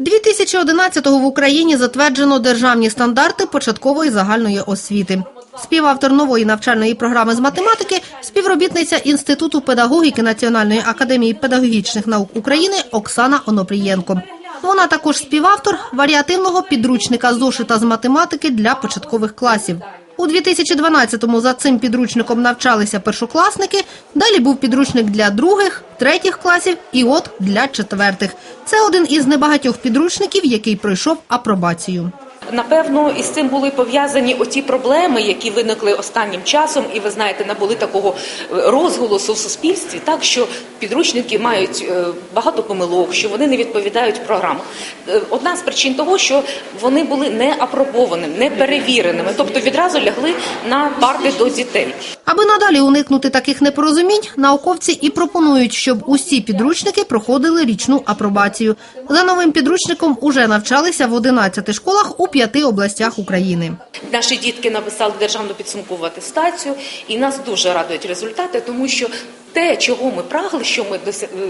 2011-го в Україні затверджено державні стандарти початкової загальної освіти. Співавтор нової навчальної програми з математики, співробітниця Інституту педагогіки Національної академії педагогічних наук України Оксана Онопрієнко. Вона також співавтор варіативного підручника зошита з математики для початкових класів. У 2012-му за цим підручником навчалися першокласники. Далі був підручник для других, третіх класів і от для четвертих. Це один із небагатьох підручників, який пройшов апробацію. Напевно, із цим були пов'язані оті проблеми, які виникли останнім часом, і ви знаєте, набули такого е, розголосу в суспільстві, так що підручники мають е, багато помилок, що вони не відповідають програмам. Е, Одна з причин того, що вони були не апробованими, не перевіреними, тобто відразу лягли на парти до дітей. Аби надалі уникнути таких непорозумінь, науковці і пропонують, щоб усі підручники проходили річну апробацію. За новим підручником уже навчалися в 11 школах у п'яти областях України. Наші дітки написали державну підсумкову атестацію, і нас дуже радують результати, тому що те, чого ми прагли, що ми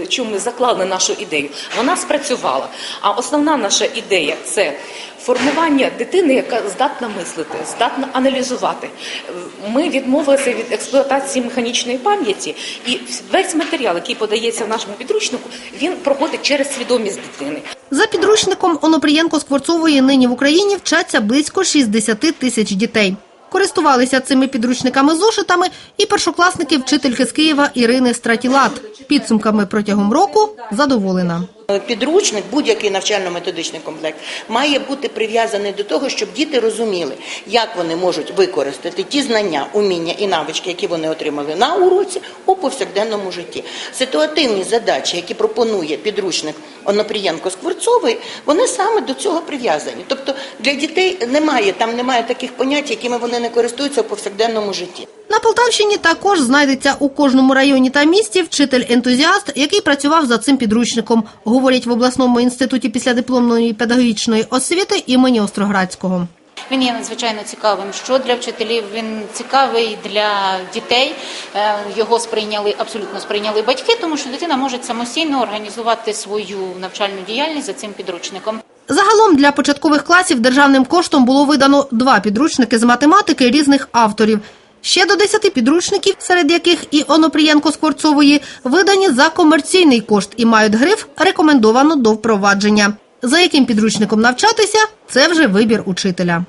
е, чому ми заклали нашу ідею, вона спрацювала. А основна наша ідея це формування дитини, яка здатна мислити, здатна аналізувати. Е, Ми відмовилися від експлуатації механічної пам'яті, і весь матеріал, який подається в нашому підручнику, він проходить через свідомість дитини. За підручником Онопрієнко-Скворцової нині в Україні вчаться близько 60 тисяч дітей. Користувалися цими підручниками зошитами і першокласники вчительки з Києва Ірини Стратілат. Підсумками протягом року задоволена. Підручник, будь-який навчально-методичний комплект, має бути прив'язаний до того, щоб діти розуміли, як вони можуть використати ті знання, уміння і навички, які вони отримали на уроці у повсякденному житті. Ситуативні задачі, які пропонує підручник Онопрієнко Скворцової, вони саме до цього прив'язані. Тобто для дітей немає там немає таких понять, якими вони не користуються в повсякденному житті. На Полтавщині також знайдеться у кожному районі та місті вчитель-ентузіаст, який працював за цим підручником, говорять в обласному інституті післядипломної педагогічної освіти імені Остроградського. Він є надзвичайно цікавим. Що для вчителів він цікавий для дітей. Е, Його сприйняли абсолютно сприйняли батьки, тому що дитина може самостійно організувати свою навчальну діяльність за цим підручником. Загалом для початкових класів державним коштом було видано два підручники з математики різних авторів. Ще до 10 підручників, серед яких і Онопрієнко Скворцової, видані за комерційний кошт і мають гриф рекомендовано до впровадження. За яким підручником навчатися це вже вибір учителя.